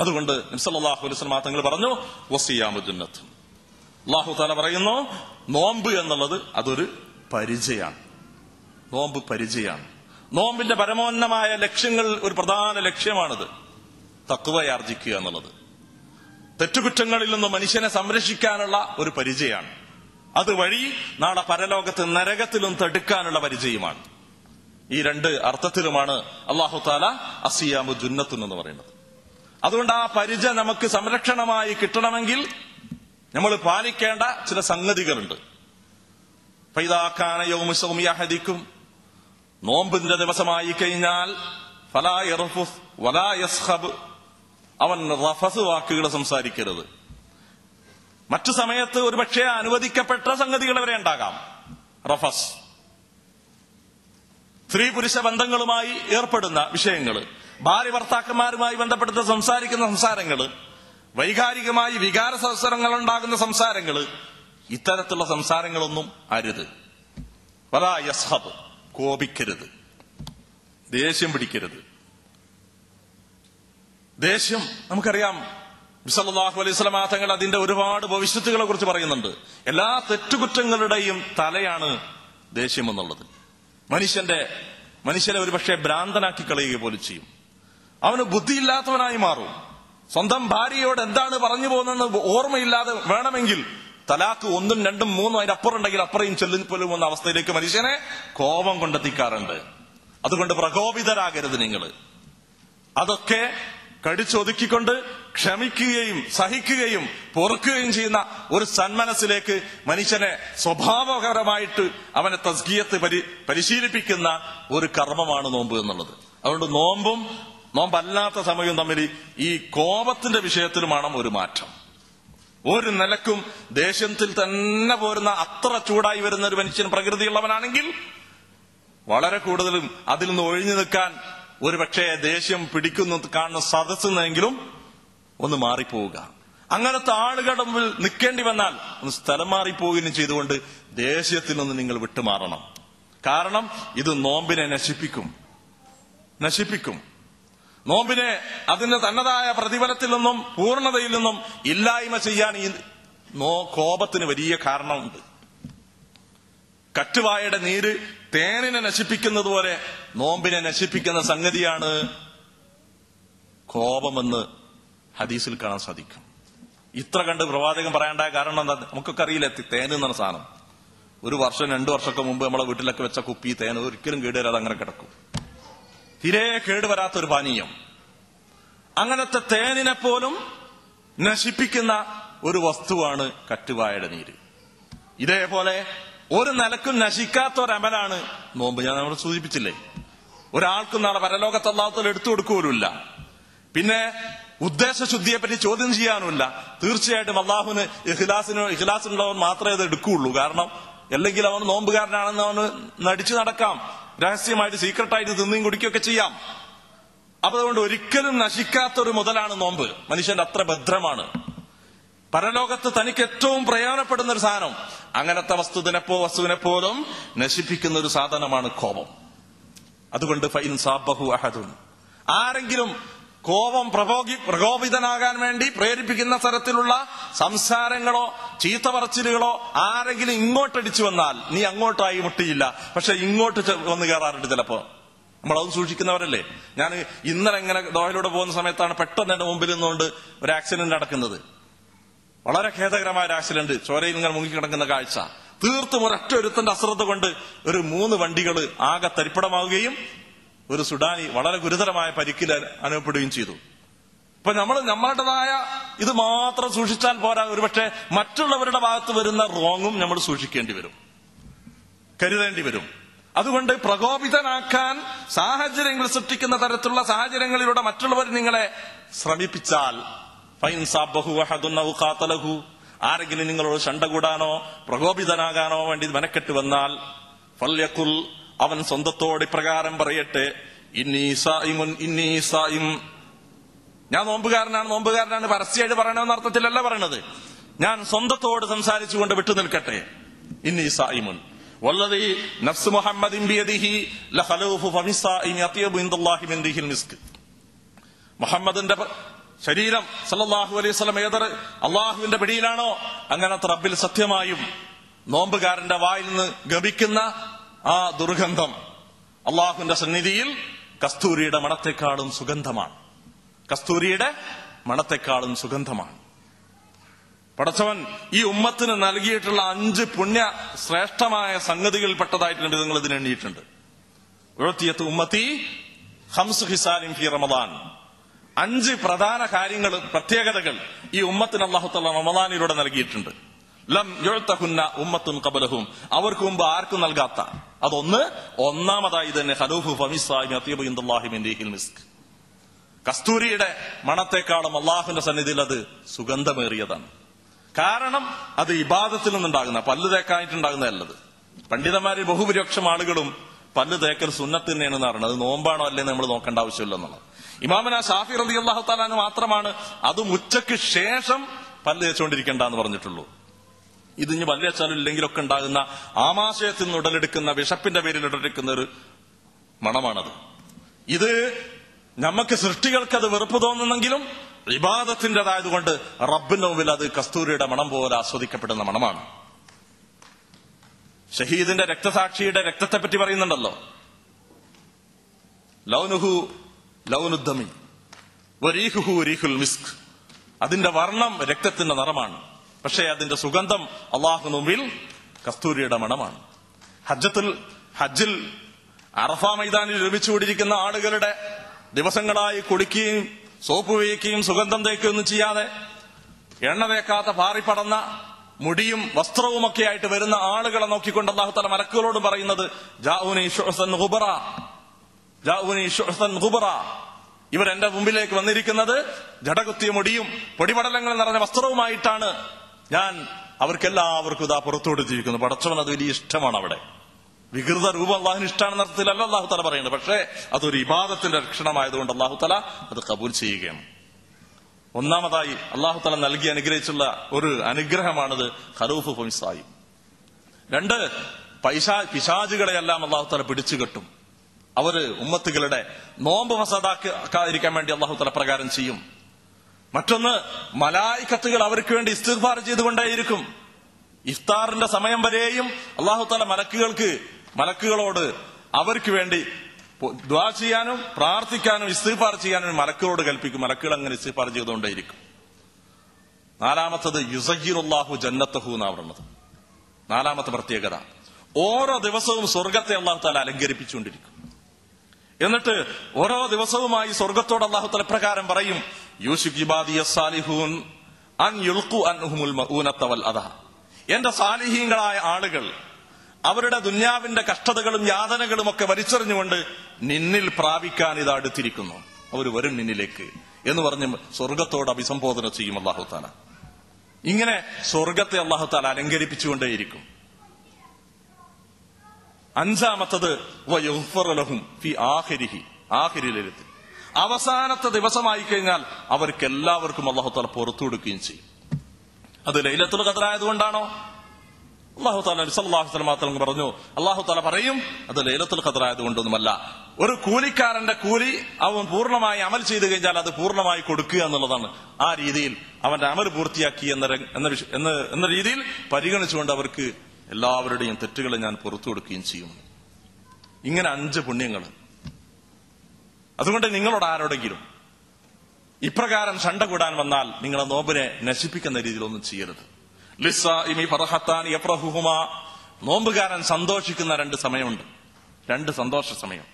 അതുകൊണ്ട് നിസലാഹു തങ്ങൾ പറഞ്ഞു അള്ളാഹു താല പറയുന്നു നോമ്പ് എന്നുള്ളത് അതൊരു പരിചയാണ്. നോമ്പ് പരിചയാണ്. നോമ്പിന്റെ പരമോന്നമായ ലക്ഷ്യങ്ങൾ ഒരു പ്രധാന ലക്ഷ്യമാണിത്. തക്കുവയാർജിക്കുക എന്നുള്ളത്. തെറ്റുകുറ്റങ്ങളിൽ നിന്ന് മനുഷ്യനെ സംരക്ഷിക്കാനുള്ള ഒരു പരിചയമാണ്. അതുവഴി നാളെ പരലോകത്ത് നരകത്തിലും തടുക്കാനുള്ള പരിചയമാണ്. ഈ രണ്ട് അർത്ഥത്തിലുമാണ് അള്ളാഹു താല അസിയാമു ജുന്നത്തു എന്ന് പറയുന്നത്. അതുകൊണ്ട് ആ പരിച നമുക്ക് സംരക്ഷണമായി കിട്ടണമെങ്കിൽ നമ്മൾ പാലിക്കേണ്ട ചില സംഗതികളുണ്ട്. പൈതാക്കാന യൗമിസൗമിയഹദിക്കും നോമ്പിന്റെ ദിവസമായി കഴിഞ്ഞാൽ വലാ അവൻ റഫസ് വാക്കുകൾ സംസാരിക്കരുത്. മറ്റു സമയത്ത് ഒരുപക്ഷെ അനുവദിക്കപ്പെട്ട സംഗതികൾ വരെ ഉണ്ടാകാം. റഫസ്. സ്ത്രീ പുരുഷ ബന്ധങ്ങളുമായി ഏർപ്പെടുന്ന വിഷയങ്ങൾ ഭാര്യ ഭർത്താക്കന്മാരുമായി ബന്ധപ്പെടുത്ത സംസാരിക്കുന്ന സംസാരങ്ങൾ വൈകാരികമായി വികാര സത്സരങ്ങൾ ഉണ്ടാകുന്ന സംസാരങ്ങൾ ഇത്തരത്തിലുള്ള സംസാരങ്ങളൊന്നും അരുത്. വലാ യസ്ഹബ് കോപിക്കരുത്. ദേഷ്യം പിടിക്കരുത്. ദേഷ്യം നമുക്കറിയാം ബിസലാഹു അലൈഹി സ്വലാ തങ്ങൾ അതിന്റെ ഒരുപാട് ഭവിഷ്യത്തുകളെ കുറിച്ച് പറയുന്നുണ്ട്. എല്ലാ തെറ്റുകുറ്റങ്ങളുടെയും തലയാണ് ദേഷ്യം എന്നുള്ളത്. മനുഷ്യന്റെ മനുഷ്യനെ ഒരുപക്ഷെ ഭ്രാന്തനാക്കി കളയുക പോലും ചെയ്യും. അവന് ബുദ്ധിയില്ലാത്തവനായി മാറും. സ്വന്തം ഭാര്യയോട് എന്താണ് പറഞ്ഞു പോകുന്നതെന്ന് ഓർമ്മയില്ലാതെ വേണമെങ്കിൽ തലാക്ക് ഒന്നും രണ്ടും മൂന്നും അതിന്റെ അപ്പുറം ഉണ്ടെങ്കിൽ അപ്പുറയും ചെല്ലും പോലും എന്ന അവസ്ഥയിലേക്ക് മനുഷ്യനെ കോപം കൊണ്ടെത്തിക്കാറുണ്ട്. അതുകൊണ്ട് പ്രകോപിതരാകരുത് നിങ്ങൾ അതൊക്കെ കടിച്ചൊതുക്കിക്കൊണ്ട് ക്ഷമിക്കുകയും സഹിക്കുകയും പൊറുക്കുകയും ചെയ്യുന്ന ഒരു സന്മനസ്സിലേക്ക് മനുഷ്യനെ സ്വഭാവകരമായിട്ട് അവനെ തസ്കീയത്ത് പരി പരിശീലിപ്പിക്കുന്ന ഒരു കർമ്മമാണ് നോമ്പ് എന്നുള്ളത്. അതുകൊണ്ട് നോമ്പും നോമ്പല്ലാത്ത സമയവും തമ്മിൽ ഈ കോപത്തിന്റെ വിഷയത്തിലുമാണ് ഒരു മാറ്റം. ഒരു നിലക്കും ദേശത്തിൽ തന്നെ പോരുന്ന അത്ര ചൂടായി വരുന്ന ഒരു മനുഷ്യൻ പ്രകൃതിയുള്ളവനാണെങ്കിൽ വളരെ കൂടുതലും അതിൽ നിന്ന് ഒഴിഞ്ഞു നിൽക്കാൻ ഒരു പക്ഷേ ദേഷ്യം പിടിക്കുന്നു കാണുന്ന സദസ്സെന്നെങ്കിലും ഒന്ന് മാറിപ്പോവുക. അങ്ങനത്തെ ആളുകളുടെ മുമ്പിൽ നിൽക്കേണ്ടി വന്നാൽ ഒന്ന് സ്ഥലം മാറിപ്പോവുകയും ചെയ്തുകൊണ്ട് ദേഷ്യത്തിൽ നിന്ന് നിങ്ങൾ വിട്ടുമാറണം. കാരണം ഇത് നോമ്പിനെ നശിപ്പിക്കും. നശിപ്പിക്കും. നോമ്പിനെ അതിന്റെ തന്നതായ പ്രതിഫലത്തിൽ നിന്നും പൂർണതയിൽ നിന്നും ഇല്ലായ്മ ചെയ്യാൻ ഈ നോ കോപത്തിന് വലിയ കാരണമുണ്ട്. കറ്റുവായയുടെ നീര് തേനിനെ നശിപ്പിക്കുന്നത് പോലെ നോമ്പിനെ നശിപ്പിക്കുന്ന സംഗതിയാണ് കോപമെന്ന് ഹദീസിൽ കാണാൻ സാധിക്കും. ഇത്ര കണ്ട് പ്രവാചകൻ പറയേണ്ട കാരണം എന്താ? നമുക്കൊക്കെ അറിയില്ല? തേൻ എന്നാണ് സാധനം. ഒരു വർഷം രണ്ടു വർഷമൊക്കെ മുമ്പ് നമ്മളെ വീട്ടിലൊക്കെ വെച്ച കുപ്പി തേൻ ഒരിക്കലും കേടുവരാതെ അങ്ങനെ കിടക്കും. തീരെ കേടുവരാത്ത ഒരു പാനീയം. അങ്ങനത്തെ തേനിനെ പോലും നശിപ്പിക്കുന്ന ഒരു വസ്തുവാണ് കറ്റുവായുടെ നീര്. ഇതേപോലെ ഒരു നിലക്കും നശിക്കാത്ത ഒരു അമലാണ് നോമ്പ്. ഞാൻ നമ്മൾ സൂചിപ്പിച്ചില്ലേ? ഒരാൾക്കും നാളെ പരലോകത്ത് എടുത്തു കൊടുക്കുകയില്ല. പിന്നെ ഉദ്ദേശശുദ്ധിയെ പറ്റി ചോദ്യം ചെയ്യാനുമില്ല. തീർച്ചയായിട്ടും അള്ളാഹുവിന് ഇഖ്ലാസിനോ ഇഖ്ലാസിനുള്ളവൻ മാത്രമേ അത് എടുക്കുകയുള്ളൂ. കാരണം അല്ലെങ്കിൽ അവൻ നോമ്പുകാരനാണെന്ന് അവന് നടിച്ചു നടക്കാം. രഹസ്യമായിട്ട് സീക്രട്ടായിട്ട് തിന്നുകയും കുടിക്കുകയൊക്കെ ചെയ്യാം. അപ്പൊ അതുകൊണ്ട് ഒരിക്കലും നശിക്കാത്ത ഒരു മുതലാണ് നോമ്പ്. മനുഷ്യന്റെ അത്ര ഭദ്രമാണ്. പരലോകത്ത് തനിക്ക് ഏറ്റവും പ്രയോജനപ്പെടുന്ന ഒരു സാധനം അങ്ങനത്തെ വസ്തുവിനെപ്പോ വസ്തുവിനെ പോലും നശിപ്പിക്കുന്ന ഒരു സാധനമാണ് കോപം. അതുകൊണ്ട് ഫൈൻ സാബഹു അഹദുൻ. ആരെങ്കിലും കോപം പ്രകോപി പ്രകോപിതനാകാൻ വേണ്ടി പ്രേരിപ്പിക്കുന്ന തരത്തിലുള്ള സംസാരങ്ങളോ ചീത്ത പറച്ചിലുകളോ ആരെങ്കിലും ഇങ്ങോട്ടടിച്ചു വന്നാൽ നീ അങ്ങോട്ടായി മുട്ടിയില്ല. പക്ഷെ ഇങ്ങോട്ട് വന്ന് കയറാറുണ്ട് ചിലപ്പോ. നമ്മളത് സൂക്ഷിക്കുന്നവരല്ലേ? ഞാൻ ഇന്നലെ ഇങ്ങനെ ദോഹയിലൂടെ പോകുന്ന സമയത്താണ് പെട്ടെന്ന് എന്റെ മുമ്പിൽ നിന്നുകൊണ്ട് ഒരു ആക്സിഡന്റ് നടക്കുന്നത്. വളരെ ഖേദകരമായ ഒരു ആക്സിഡന്റ്. ചോരയിൽ ഇങ്ങനെ മുങ്ങിക്കിടക്കുന്ന കാഴ്ച. തീർത്തും ഒരൊറ്റ ഒരുത്തന്റെ അശ്രദ്ധ കൊണ്ട് ഒരു മൂന്ന് വണ്ടികൾ ആകെ തരിപ്പടമാവുകയും ഒരു സുഡാനി വളരെ ഗുരുതരമായ പരിക്കിൽ അനുഭവപ്പെടുകയും ചെയ്തു. ഇപ്പൊ നമ്മൾ നമ്മളുടേതായ ഇത് മാത്രം സൂക്ഷിച്ചാൽ പോരാ. ഒരുപക്ഷെ മറ്റുള്ളവരുടെ ഭാഗത്ത് വരുന്ന റോങ്ങും നമ്മൾ സൂക്ഷിക്കേണ്ടി വരും. കരുതേണ്ടി വരും. അതുകൊണ്ട് പ്രകോപിതനാക്കാൻ സാഹചര്യങ്ങൾ സൃഷ്ടിക്കുന്ന തരത്തിലുള്ള സാഹചര്യങ്ങളിലൂടെ മറ്റുള്ളവർ നിങ്ങളെ ശ്രമിപ്പിച്ചാൽ ആരെങ്കിലും നിങ്ങളോട് ശണ്ട കൂടാനോ പ്രകോപിതനാകാനോ വേണ്ടി മെനക്കെട്ട് വന്നാൽ അവൻ സ്വന്തത്തോട് ഇപ്രകാരം പറയട്ടെ ഇന്നീ സായിമുൻ ഞാൻ നോമ്പുകാരനാണ് നോമ്പുകാരനാണ് പരസ്യമായിട്ട് പറയണമെന്ന അർത്ഥത്തിലല്ല പറയണത്. ഞാൻ സ്വന്തത്തോട് സംസാരിച്ചുകൊണ്ട് വിട്ടു നിൽക്കട്ടെ. ഇന്നീ സായിമുൻ വല്ലതി നഫ്സ് മുഹമ്മദിൻ ബിയദിഹി ലഖലൂഫു ഫമിസ്സായിമി അത്യബു ഇൻദല്ലാഹി മിൻ റിഹിൽ മിസ്ക്. മുഹമ്മദിന്റെ ശരീരം സല്ലല്ലാഹു അലൈഹി വസല്ലം ഏതർ അള്ളാഹുവിന്റെ പിടിയിലാണോ? അങ്ങനെ റബ്ബിൽ സത്യമായും നോമ്പുകാരന്റെ വായിൽ നിന്ന് ഗമിക്കുന്ന ആ ദുർഗന്ധം അള്ളാഹുവിന്റെ സന്നിധിയിൽ കസ്തൂരിയുടെ മണത്തെക്കാളും സുഗന്ധമാണ്. കസ്തൂരിയുടെ മണത്തെക്കാളും സുഗന്ധമാണ്. പടച്ചവൻ ഈ ഉമ്മത്തിന് നൽകിയിട്ടുള്ള അഞ്ച് പുണ്യ ശ്രേഷ്ഠമായ സംഗതികളിൽപ്പെട്ടതായിട്ട് നിങ്ങൾ ഇതിന് എണ്ണിയിട്ടുണ്ട്. ഉഴത്തിയത്ത് ഉമ്മത്തി ഹംസ് ഹിസാലിം ഫി റമദാൻ. അഞ്ച് പ്രധാന കാര്യങ്ങൾ പ്രത്യേകതകൾ ഈ ഉമ്മത്തിന് അള്ളാഹുത്തല്ല റമദാനിലൂടെ നൽകിയിട്ടുണ്ട്. ലം യുഴത്തഹുന്ന ഉമ്മത്തുൻ കബലഹും അവർക്ക് മുമ്പ് ആർക്കും നൽകാത്ത. അതൊന്ന്. ഒന്നാമതായി തന്നെ റീഹിൽ മിസ്ക്. കസ്തൂരിയുടെ മണത്തെക്കാളും അള്ളാഹുവിന്റെ സന്നിധിയിൽ അത് സുഗന്ധമേറിയതാണ്. കാരണം അത് ഇബാദത്തിൽ നിന്നുണ്ടാകുന്ന പല്ല് തേക്കായിട്ടുണ്ടാകുന്നതല്ലത് പണ്ഡിതന്മാരിൽ ബഹുഭൂരിപക്ഷം ആളുകളും പല്ല് തേക്കൽ സുന്നത്ത് തന്നെയാണ് പറയുന്നത്. അത് നോമ്പാണോ അല്ലേ നമ്മൾ നോക്കേണ്ട ആവശ്യമില്ല എന്നുള്ളത്. ഇമാമന ഷാഫി റതി അള്ളാഹു താലാന് മാത്രമാണ് അതും ഉച്ചയ്ക്ക് ശേഷം പല്ല് തേച്ചുകൊണ്ടിരിക്കേണ്ട എന്ന് പറഞ്ഞിട്ടുള്ളൂ. ഇത് ഇനി പല്ല് തേച്ചാലും ഇല്ലെങ്കിലൊക്കെ ഉണ്ടാകുന്ന ആമാശയത്തിൽ നിന്ന് ഉടലെടുക്കുന്ന വിശപ്പിന്റെ പേരിൽ ഉടലെടുക്കുന്ന ഒരു മണമാണത്. ഇത് നമുക്ക് സൃഷ്ടികൾക്ക് അത് വെറുപ്പ് തോന്നുന്നെങ്കിലും വിവാദത്തിന്റെതായതുകൊണ്ട് റബ്ബിന്റെ മുമ്പിൽ അത് കസ്തൂരിയുടെ മണം പോലെ ആസ്വദിക്കപ്പെടുന്ന മണമാണ്. ഷഹീദിന്റെ രക്തസാക്ഷിയുടെ രക്തത്തെ പറ്റി പറയുന്നുണ്ടല്ലോ. ലൗനുഹു ലൗനുദ്ദമി മിസ്ക്. അതിന്റെ വർണം രക്തത്തിന്റെ നിറമാണ്. പക്ഷേ അതിന്റെ സുഗന്ധം അള്ളാഹു മുമ്പിൽ കസ്തൂരിയുടെ മണമാണ് ഹജ്ജത്തിൽ ഹജ്ജിൽ അറഫ മൈതാനിൽ ലഭിച്ചുകൊണ്ടിരിക്കുന്ന ആളുകളുടെ ദിവസങ്ങളായി കുളിക്കുകയും സോപ്പ് ഉപയോഗിക്കുകയും സുഗന്ധം തേക്കുകയൊന്നും ചെയ്യാതെ എണ്ണ തേക്കാത്ത പാറിപ്പടന്ന മുടിയും വസ്ത്രവുമൊക്കെ ആയിട്ട് വരുന്ന ആളുകളെ നോക്കിക്കൊണ്ട് അള്ളാഹു തല മലക്കുകളോട് പറയുന്നത്. ഇവർ എന്റെ മുമ്പിലേക്ക് വന്നിരിക്കുന്നത് ജടകുത്തിയ മുടിയും പൊടിപടലങ്ങൾ നിറഞ്ഞ വസ്ത്രവുമായിട്ടാണ് ഞാൻ അവർക്കെല്ലാവർക്കും ഇതാ പുറത്തോട്ട് ജീവിക്കുന്നു. പടച്ചവൻ അത് വലിയ ഇഷ്ടമാണ് അവിടെ. വികൃത രൂപം അള്ളാഹുന് ഇഷ്ടമാണെന്ന അർത്ഥത്തിലല്ല അള്ളാഹു തല പറയുന്നത്. പക്ഷേ അതൊരു ഇബാദത്തിന്റെ ലക്ഷണമായതുകൊണ്ട് അള്ളാഹു തല അത് കബൂൽ ചെയ്യുകയാണ്. ഒന്നാമതായി അള്ളാഹു തല നൽകി അനുഗ്രഹിച്ചുള്ള ഒരു അനുഗ്രഹമാണിത് ഖലൂഫ് ഫമിസായി രണ്ട് പൈശാ പിശാചുകളെയെല്ലാം അള്ളാഹു തല പിടിച്ചു കെട്ടും. അവർ ഉമ്മത്തുകളുടെ നോമ്പ് മസാദാക്കാതിരിക്കാൻ വേണ്ടി അള്ളാഹു തല പ്രകാരം ചെയ്യും. മറ്റൊന്ന് മലായിക്കത്തുകൾ അവർക്ക് വേണ്ടി ഇസ്തിഗ്ഫാർ ചെയ്തുകൊണ്ടേയിരിക്കും. ഇഫ്താറിന്റെ സമയം വരെയും അള്ളാഹു തല മലക്കുകൾക്ക് മലക്കുകളോട് അവർക്ക് വേണ്ടി ദ്വാ ചെയ്യാനും പ്രാർത്ഥിക്കാനും ഇസ്തിഫാർ ചെയ്യാനും മലക്കുകളോട് കൽപ്പിക്കും. മലക്കുകൾ അങ്ങനെ ഇസ്തിഫാർ ചെയ്തുകൊണ്ടേയിരിക്കും. നാലാമത്തത് യുസഹിറുല്ലാഹു ജന്നത്തഹു എന്നാ പറയുന്നത് നാലാമത്തെ പ്രത്യേകത. ഓരോ ദിവസവും സ്വർഗത്തെ അള്ളാഹു താല അലങ്കരിപ്പിച്ചുകൊണ്ടിരിക്കും. എന്നിട്ട് ഓരോ ദിവസവുമായി സ്വർഗത്തോട് അള്ളാഹു തല പ്രകാരം പറയും. സാലിഹൂൻ അൻ അൻഹുമുൽ എന്റെ സാലിഹീങ്ങളായ ആളുകൾ അവരുടെ ദുന്യാവിന്റെ കഷ്ടതകളും യാതനകളും ഒക്കെ വലിച്ചെറിഞ്ഞുകൊണ്ട് നിന്നിൽ പ്രാപിക്കാൻ ഇത് അടുത്തിരിക്കുന്നു. അവർ വരും നിന്നിലേക്ക് എന്ന് പറഞ്ഞ് സ്വർഗത്തോട് അഭിസംബോധന ചെയ്യും അള്ളാഹു താല ഇങ്ങനെ സ്വർഗത്തെ അള്ളാഹു താല അലങ്കരിപ്പിച്ചുകൊണ്ടേയിരിക്കും. അഞ്ചാമത്തത് ആഹിരിഹി ആഹിരിലെഴുത്ത് അവസാനത്തെ ദിവസമായി കഴിഞ്ഞാൽ അവർക്ക് എല്ലാവർക്കും അള്ളാഹുത്താല പുറത്തു കൊടുക്കുകയും ചെയ്യും. അത് ലൈലത്തുൽ ഖദറായതുകൊണ്ടാണോ അള്ളാഹു താല സല്ലാഹു തല മാത്രം പറഞ്ഞു. അള്ളാഹു താല പറയും അത് ലൈലത്തുൽ ഖദറായതുകൊണ്ടൊന്നുമല്ല ഒരു കൂലിക്കാരന്റെ കൂലി അവൻ പൂർണമായി അമൽ ചെയ്തു കഴിഞ്ഞാൽ അത് പൂർണമായി കൊടുക്കുക എന്നുള്ളതാണ്. ആ രീതിയിൽ അവന്റെ അമൽ പൂർത്തിയാക്കി എന്ന എന്ന രീതിയിൽ പരിഗണിച്ചുകൊണ്ട് അവർക്ക് എല്ലാവരുടെയും തെറ്റുകളെ ഞാൻ പുറത്തു കൊടുക്കുകയും ചെയ്യും ഇങ്ങനെ അഞ്ച് പുണ്യങ്ങൾ അതുകൊണ്ട് നിങ്ങളോട് ആരോടെങ്കിലും ഇപ്രകാരം ചണ്ട കൂടാൻ വന്നാൽ നിങ്ങളെ നോമ്പിനെ നശിപ്പിക്കുന്ന രീതിയിലൊന്നും ചെയ്യരുത്. ലിസ്സാഇമി ഫറഹത്താൻ എപ്രഹുഹുമ നോമ്പുകാരൻ സന്തോഷിക്കുന്ന രണ്ട് സമയമുണ്ട്. രണ്ട് സന്തോഷ സമയം.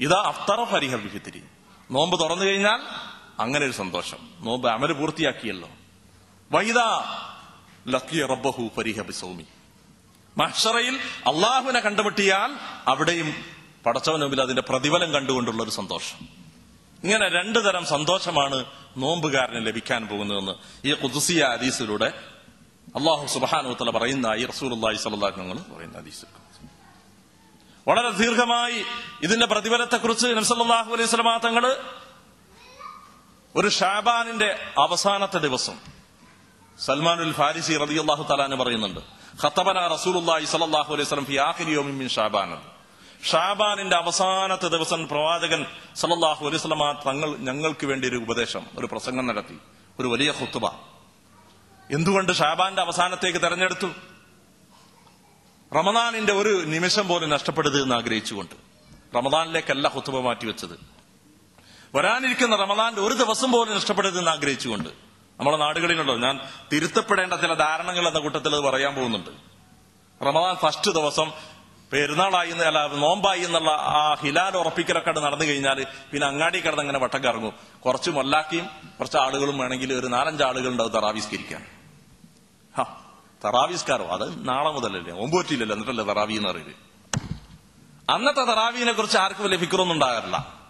ഇതാ അഫ്തറ ഫരിഹർ വിഹിത്തിരി. നോമ്പ് തുറന്നു കഴിഞ്ഞാൽ അങ്ങനെ ഒരു സന്തോഷം. നോമ്പ് അമൽ പൂർത്തിയാക്കിയല്ലോ. വൈദ ലക്കിയ റബ്ബഹു ഫരിഹ സൗമി മഹ്ഷറയിൽ അള്ളാഹുവിനെ കണ്ടുമുട്ടിയാൽ അവിടെയും പടച്ചവന് മുമ്പിൽ അതിന്റെ പ്രതിഫലം കണ്ടുകൊണ്ടുള്ള ഒരു സന്തോഷം. ഇങ്ങനെ രണ്ടു തരം സന്തോഷമാണ് നോമ്പുകാരന് ലഭിക്കാൻ പോകുന്നതെന്ന് ഈ കുതുസിയ ഹദീസിലൂടെ അള്ളാഹു സുബാനുത്തല പറയുന്നതായി റസൂലി സലാഹ് ഞങ്ങൾ പറയുന്ന ഹദീസിൽ വളരെ ദീർഘമായി ഇതിന്റെ പ്രതിഫലത്തെക്കുറിച്ച് നബ്സല്ലാഹു അലൈഹി സ്വലമാ തങ്ങൾ ഒരു ഷാബാനിന്റെ അവസാനത്തെ ദിവസം സൽമാനുൽ ഫാരിസി റളിയല്ലാഹു തലാന് പറയുന്നുണ്ട് ഖത്തബന റസൂലുള്ളാഹി സ്വല്ലല്ലാഹു അലൈഹി സ്വലം ഫി ആഖിരി യൗമിൻ ഷാബാനിന്റെ അവസാനത്തെ ദിവസം പ്രവാചകൻ സലല്ലാഹു അലൈഹി വസല്ലം തങ്ങൾ ഞങ്ങൾക്ക് വേണ്ടി ഒരു ഉപദേശം ഒരു പ്രസംഗം നടത്തി. ഒരു വലിയ ഹുത്തുബ എന്തുകൊണ്ട് ഷാബാന്റെ അവസാനത്തേക്ക് തെരഞ്ഞെടുത്തു? റമദാനിന്റെ ഒരു നിമിഷം പോലും നഷ്ടപ്പെടരുത് എന്ന് ആഗ്രഹിച്ചുകൊണ്ട്. റമദാനിലേക്കല്ല ഹുത്തുബ മാറ്റിവെച്ചത്. വരാനിരിക്കുന്ന റമദാന്റെ ഒരു ദിവസം പോലും നഷ്ടപ്പെടരുതെന്ന് ആഗ്രഹിച്ചുകൊണ്ട്. നമ്മുടെ നാടുകളിലുണ്ടോ ഞാൻ തിരുത്തപ്പെടേണ്ട ചില ധാരണകൾ എന്ന കൂട്ടത്തിൽ അത് പറയാൻ പോകുന്നുണ്ട്. റമദാൻ ഫസ്റ്റ് ദിവസം പെരുന്നാളായി അല്ല നോമ്പായി എന്നുള്ള ആ ഹിലാൽ ഉറപ്പിക്കലൊക്കെ നടന്നു കഴിഞ്ഞാൽ പിന്നെ അങ്ങാടി കിടന്ന് അങ്ങനെ വട്ടം കറങ്ങും. കുറച്ച് മൊല്ലാക്കിയും കുറച്ച് ആളുകളും വേണമെങ്കിൽ ഒരു നാലഞ്ച് ആളുകൾ ഉണ്ടാവും തറാവിസ്കരിക്കാൻ. ഹാ തറാവിസ്കാരോ? അത് നാളെ മുതലല്ലേ? ഒമ്പത് പറ്റിയില്ലല്ലോ എന്നിട്ടല്ലേ തറാവി എന്ന് പറയുന്നത്. അന്നത്തെ തറാവീനെ കുറിച്ച് ആർക്കും വലിയ ഫിക്റൊന്നും ഉണ്ടാകാറില്ല.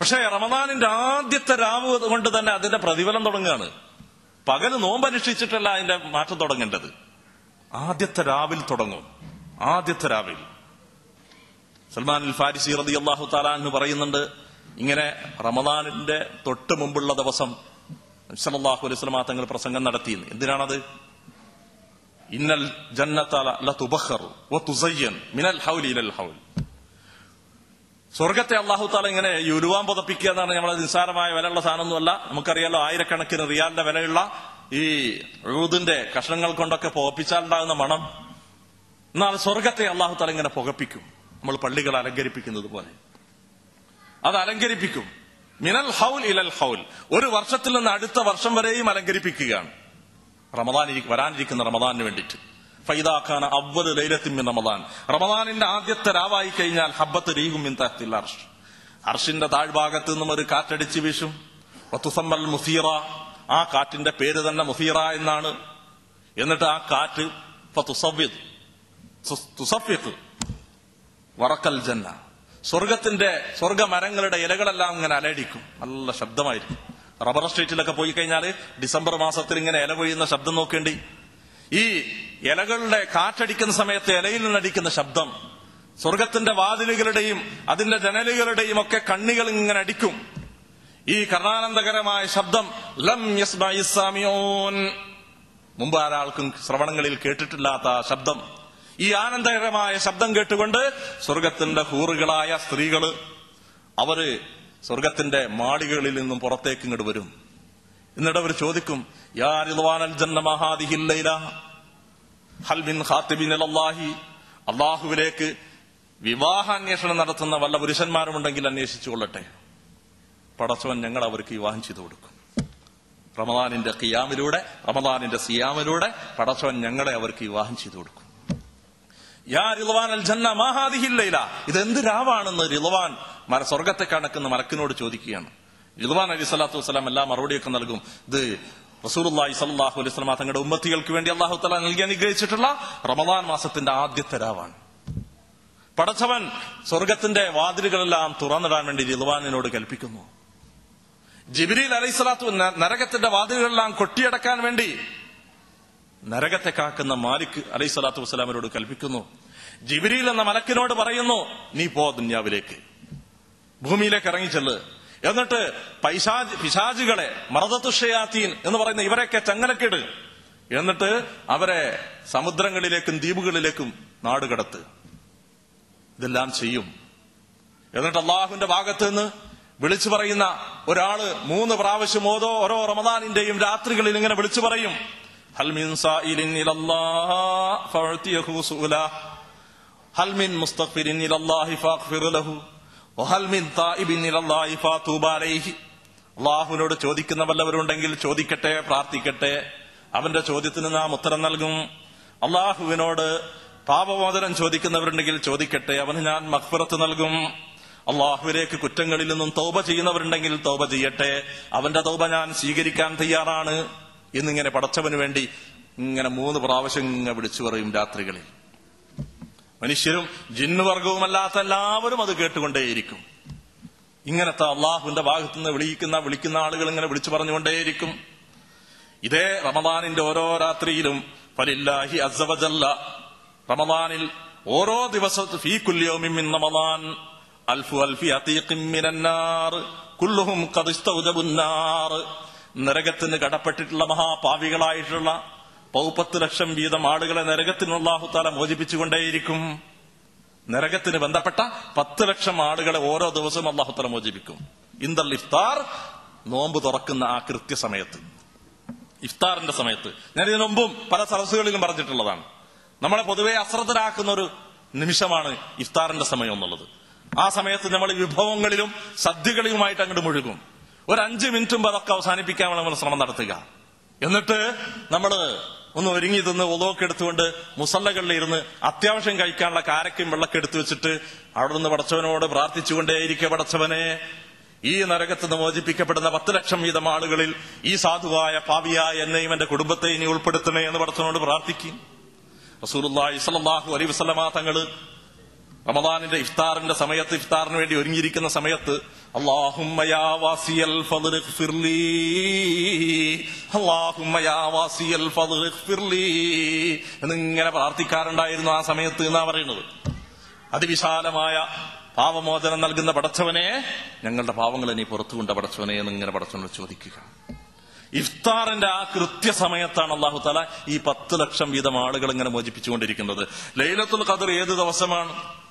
പക്ഷേ റമദാനിന്റെ ആദ്യത്തെ രാവ് കൊണ്ട് തന്നെ അതിന്റെ പ്രതിഫലം തുടങ്ങുകയാണ്. പകൽ നോമ്പ് അനുഷ്ഠിച്ചിട്ടല്ല അതിന്റെ മാറ്റം തുടങ്ങേണ്ടത്. ആദ്യത്തെ രാവിൽ തുടങ്ങും. ആദ്യത്തെ രാവിൽ സൽമാൻ അൽ ഫാരിസി റതി അള്ളാഹു താലാന്ന് പറയുന്നുണ്ട് ഇങ്ങനെ റമദാനിന്റെ തൊട്ട് മുമ്പുള്ള ദിവസം സലാഹു അലൈഹി സ്വലമാ തങ്ങൾ പ്രസംഗം നടത്തി എന്തിനാണത്? ഇന്നൽ മിനൽ ഹൗലി ഹൗൽ. സ്വർഗത്തെ അള്ളാഹു താല ഇങ്ങനെ ഉരുവാൻ പുതപ്പിക്കുക എന്നാണ് നമ്മളെ നിസ്സാരമായ വിലയുള്ള സാധനമൊന്നുമല്ല. നമുക്കറിയാലോ ആയിരക്കണക്കിന് റിയാലിന്റെ വിലയുള്ള ഈ ഊതിന്റെ കഷ്ണങ്ങൾ കൊണ്ടൊക്കെ പോപ്പിച്ചാലുണ്ടാകുന്ന മണം. എന്നാൽ സ്വർഗത്തെ അള്ളാഹു തല ഇങ്ങനെ പുകപ്പിക്കും. നമ്മൾ പള്ളികൾ അലങ്കരിപ്പിക്കുന്നത് പോലെ. അത് അലങ്കരിപ്പിക്കും. മിനൽ ഹൗൽ ഇലൽ ഹൗൽ. ഒരു വർഷത്തിൽ നിന്ന് അടുത്ത വർഷം വരെയും അലങ്കരിപ്പിക്കുകയാണ്. റമദാൻ വരാനിരിക്കുന്ന റമദാനിന് വേണ്ടിയിട്ട്. ഫൈദാഖാന അവത് ലൈലത്തിൻ റമദാൻ. റമദാനിന്റെ ആദ്യത്തെ രാവായി കഴിഞ്ഞാൽ ഹബ്ബത്ത് രീഹും മിൻ തഹ്തിൽ അർഷ്. അർഷിന്റെ താഴ്ഭാഗത്ത് നിന്നും ഒരു കാറ്റടിച്ച് വീശും. വത്തുസമ്മൽ മുസീറ. ആ കാറ്റിന്റെ പേര് തന്നെ മുസീറ എന്നാണ്. എന്നിട്ട് ആ കാറ്റ് ഫതുസവ്വിദ്. തുസഫ്യത്ത് വറക്കൽ ജന്ന. സ്വർഗത്തിന്റെ സ്വർഗമരങ്ങളുടെ ഇലകളെല്ലാം ഇങ്ങനെ അലടിക്കും നല്ല ശബ്ദമായിരിക്കും. റബ്ബർ സ്റ്റേറ്റിലൊക്കെ പോയി കഴിഞ്ഞാൽ ഡിസംബർ മാസത്തിൽ ഇങ്ങനെ ഇല പൊഴിയുന്ന ശബ്ദം നോക്കേണ്ടി. ഈ ഇലകളുടെ കാറ്റടിക്കുന്ന സമയത്ത് ഇലയിൽ നിന്നടിക്കുന്ന ശബ്ദം. സ്വർഗത്തിന്റെ വാതിലുകളുടെയും അതിന്റെ ജനലുകളുടെയും ഒക്കെ കണ്ണികൾ ഇങ്ങനെ അടിക്കും. ഈ കർണാനന്ദകരമായ ശബ്ദം ലം യസ്മയിസാമിയോൻ മുമ്പ് ആരാൾക്കും ശ്രവണങ്ങളിൽ കേട്ടിട്ടില്ലാത്ത ശബ്ദം. ഈ ആനന്ദകരമായ ശബ്ദം കേട്ടുകൊണ്ട് സ്വർഗത്തിന്റെ ഹൂറുകളായ സ്ത്രീകൾ അവർ സ്വർഗത്തിന്റെ മാളികളിൽ നിന്നും പുറത്തേക്ക് ഇങ്ങോട്ട് വരും. എന്നിട്ട് അവർ ചോദിക്കും യാ റിദ്വാനൽ ജന്ന മഹാദിഹില്ല ഹൽ മിൻ ഖാത്തിബിൻ അല്ലാഹി അള്ളാഹുവിലേക്ക് വിവാഹാന്വേഷണം നടത്തുന്ന വല്ല പുരുഷന്മാരുമുണ്ടെങ്കിൽ അന്വേഷിച്ചു കൊള്ളട്ടെ. പടച്ചവൻ ഞങ്ങൾ അവർക്ക് വിവാഹം ചെയ്തു കൊടുക്കും. റമദാനിന്റെ കിയാമിലൂടെ റമദാനിന്റെ സിയാമിലൂടെ പടച്ചവൻ ഞങ്ങളെ അവർക്ക് വിവാഹം ചെയ്തു കൊടുക്കും. യാ റിലവാൻ അൽ ജന്ന മാഹാദിഹില്ലയില ഇത് എന്ത് രാവാണെന്ന് റിലവാൻ സ്വർഗത്തെ കണക്കുന്ന മലക്കിനോട് ചോദിക്കുകയാണ്. റിലവാൻ അലി സ്വലാത്തു വസ്സലാം എല്ലാ മറുപടിയൊക്കെ നൽകും. ഇത് റസൂലുള്ളാഹി സല്ലല്ലാഹു അലൈഹി വസല്ലം തങ്ങളുടെ ഉമ്മത്തികൾക്ക് വേണ്ടി അള്ളാഹു തല നൽകി അനുഗ്രഹിച്ചിട്ടുള്ള റമദാൻ മാസത്തിന്റെ ആദ്യത്തെ രാവാണ്. പടച്ചവൻ സ്വർഗത്തിന്റെ വാതിലുകളെല്ലാം തുറന്നിടാൻ വേണ്ടി റിലവാനിനോട് കൽപ്പിക്കുന്നു. ജിബിരിൽ അലൈഹിസ്ലാത്തു നരകത്തിന്റെ വാതിലുകളെല്ലാം കൊട്ടിയടക്കാൻ വേണ്ടി നരകത്തെ കാക്കുന്ന മാലിക് അലൈഹി സ്വലാത്തു വസ്സലാമിനോട് കൽപ്പിക്കുന്നു. ജിബിരിൽ എന്ന മലക്കിനോട് പറയുന്നു നീ പോ ദുന്യാവിലേക്ക്. ഭൂമിയിലേക്ക് ഇറങ്ങിച്ചെല്ല് എന്നിട്ട് പൈശാജ് പിശാജുകളെ മറദത്തുഷയാത്തീൻ എന്ന് പറയുന്ന ഇവരെയൊക്കെ ചങ്ങലക്കിട്. എന്നിട്ട് അവരെ സമുദ്രങ്ങളിലേക്കും ദ്വീപുകളിലേക്കും നാടുകടത്ത് ഇതെല്ലാം ചെയ്യും. എന്നിട്ട് അള്ളാഹുവിന്റെ ഭാഗത്ത് നിന്ന് വിളിച്ചു പറയുന്ന ഒരാൾ മൂന്ന് പ്രാവശ്യം ഓതോ ഓരോ റമദാനിന്റെയും രാത്രികളിൽ ഇങ്ങനെ വിളിച്ചു പറയും. هل من مستغفر إلى الله فأغفر له وهل من تائب إلى الله فأتوب عليه അള്ളാഹുവിനോട് ചോദിക്കുന്ന വല്ലവരുണ്ടെങ്കിൽ ചോദിക്കട്ടെ പ്രാർത്ഥിക്കട്ടെ അവന്റെ ചോദ്യത്തിന് നാം ഉത്തരം നൽകും അള്ളാഹുവിനോട് പാപമോചനം ചോദിക്കുന്നവരുണ്ടെങ്കിൽ ചോദിക്കട്ടെ അവന് ഞാൻ മഹ്ഫിറത്ത് നൽകും അള്ളാഹുവിലേക്ക് കുറ്റങ്ങളിൽ നിന്നും തൗബ ചെയ്യുന്നവരുണ്ടെങ്കിൽ തൗബ ചെയ്യട്ടെ അവന്റെ തൗബ ഞാൻ സ്വീകരിക്കാൻ തയ്യാറാണ് എന്നിങ്ങനെ പടച്ചവന് വേണ്ടി ഇങ്ങനെ മൂന്ന് പ്രാവശ്യം ഇങ്ങനെ വിളിച്ചു പറയും രാത്രികളിൽ മനുഷ്യരും ജിന്നുവർഗവുമല്ലാത്ത എല്ലാവരും അത് കേട്ടുകൊണ്ടേയിരിക്കും. ഇങ്ങനത്തെ അള്ളാഹുവിന്റെ ഭാഗത്തു നിന്ന് വിളിക്കുന്ന വിളിക്കുന്ന ആളുകൾ ഇങ്ങനെ വിളിച്ചു പറഞ്ഞുകൊണ്ടേയിരിക്കും. ഇതേ റമദാനിന്റെ ഓരോ രാത്രിയിലും ഫലില്ലാഹി അസവജല്ല റമദാനിൽ ഓരോ ദിവസത്ത് ഫീ കുല്യോമിൻ മിൻ റമദാൻ. അൽഫു അൽഫി ഇസ്തൗജബുന്നാർ നരകത്തിന് കടപ്പെട്ടിട്ടുള്ള മഹാപാവികളായിട്ടുള്ള പൗപ്പത്ത് ലക്ഷം വീതം ആളുകളെ നരകത്തിനുള്ളാഹുത്താല മോചിപ്പിച്ചുകൊണ്ടേയിരിക്കും. നരകത്തിന് ബന്ധപ്പെട്ട പത്ത് ലക്ഷം ആളുകളെ ഓരോ ദിവസവും അള്ളാഹുത്താല മോചിപ്പിക്കും. ഇന്ദൽ ഇഫ്താർ നോമ്പ് തുറക്കുന്ന ആ കൃത്യസമയത്ത്. ഇഫ്താറിന്റെ സമയത്ത്. ഞാൻ ഇതിനു മുമ്പും പല സദസ്സുകളിലും പറഞ്ഞിട്ടുള്ളതാണ്. നമ്മളെ പൊതുവെ അശ്രദ്ധരാക്കുന്ന ഒരു നിമിഷമാണ് ഇഫ്താറിന്റെ സമയം എന്നുള്ളത്. ആ സമയത്ത് നമ്മൾ വിഭവങ്ങളിലും സദ്യകളിലുമായിട്ട് അങ്ങോട്ട് മുഴുകും. ഒരു അഞ്ച് മിനിറ്റും അതൊക്കെ അവസാനിപ്പിക്കാൻ നമ്മൾ ശ്രമം നടത്തുക. എന്നിട്ട് നമ്മൾ ഒന്ന് ഒരുങ്ങി തിന്ന് ഒതോക്കെ എടുത്തുകൊണ്ട് മുസല്ലകളിൽ ഇരുന്ന് അത്യാവശ്യം കഴിക്കാനുള്ള കാരക്കും വെള്ളമൊക്കെ എടുത്തു വെച്ചിട്ട് അവിടെ നിന്ന് പടച്ചവനോട് പ്രാർത്ഥിച്ചുകൊണ്ടേയിരിക്കെ പടച്ചവനെ. ഈ നരകത്ത് നിന്ന് മോചിപ്പിക്കപ്പെടുന്ന പത്ത് ലക്ഷം വീതം ആളുകളിൽ ഈ സാധുവായ പാവിയായ എന്നെയും എന്റെ കുടുംബത്തെ ഇനി ഉൾപ്പെടുത്തണേ എന്ന് പടച്ചവനോട് പ്രാർത്ഥിക്കും. റസൂലുള്ളാഹി സ്വല്ലല്ലാഹു അലൈഹി വസല്ലമ തങ്ങൾ റമദാനിന്റെ ഇഫ്താറിന്റെ സമയത്ത് ഇഫ്താറിന് വേണ്ടി ഒരുങ്ങിയിരിക്കുന്ന സമയത്ത് എന്നിങ്ങനെ പ്രാർത്ഥിക്കാറുണ്ടായിരുന്നു ആ സമയത്ത് എന്നാ പറയുന്നത്. അതിവിശാലമായ പാവമോചനം നൽകുന്ന പടച്ചവനെ ഞങ്ങളുടെ പാവങ്ങൾ നീ പുറത്തു കൊണ്ട പടച്ചവനെ എന്നിങ്ങനെ പടച്ചവനോട് ചോദിക്കുക. ഇഫ്താറിന്റെ ആ കൃത്യസമയത്താണ് അള്ളാഹു തല ഈ പത്ത് ലക്ഷം വീതം ആളുകൾ ഇങ്ങനെ മോചിപ്പിച്ചുകൊണ്ടിരിക്കുന്നത്. ലൈലത്തുൽ ഖദർ ഏത് ദിവസമാണ്?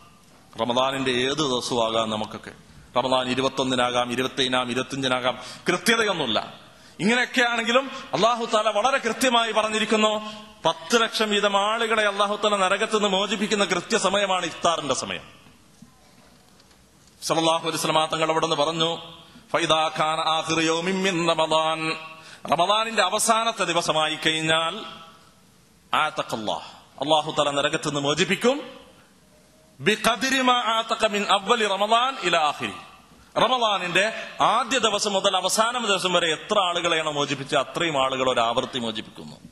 റമദാനിന്റെ ഏത് ദിവസവും ആകാം നമുക്കൊക്കെ? റമദാൻ ഇരുപത്തൊന്നിനാകാം ഇരുപത്തിനാം ഇരുപത്തിയഞ്ചിനാകാം. കൃത്യതയൊന്നുമില്ല. ഇങ്ങനെയൊക്കെ ആണെങ്കിലും അള്ളാഹു താല വളരെ കൃത്യമായി പറഞ്ഞിരിക്കുന്നു പത്ത് ലക്ഷം വീതം ആളുകളെ അള്ളാഹു താല നരകത്ത് നിന്ന് മോചിപ്പിക്കുന്ന കൃത്യസമയമാണ് ഇഫ്താറിന്റെ സമയം. സല്ലല്ലാഹു അലൈഹി വസല്ലം തങ്ങൾ അവിടെ നിന്ന് പറഞ്ഞു റമദാനിന്റെ അവസാനത്തെ ദിവസമായി കഴിഞ്ഞാൽ അള്ളാഹു തല തആല നരകത്തിൽ നിന്ന് മോചിപ്പിക്കും റമദാനിന്റെ ആദ്യ ദിവസം മുതൽ അവസാന ദിവസം വരെ എത്ര ആളുകളെയാണ് മോചിപ്പിച്ച് അത്രയും ആളുകൾ ഒരു ആവർത്തി മോചിപ്പിക്കുന്നു.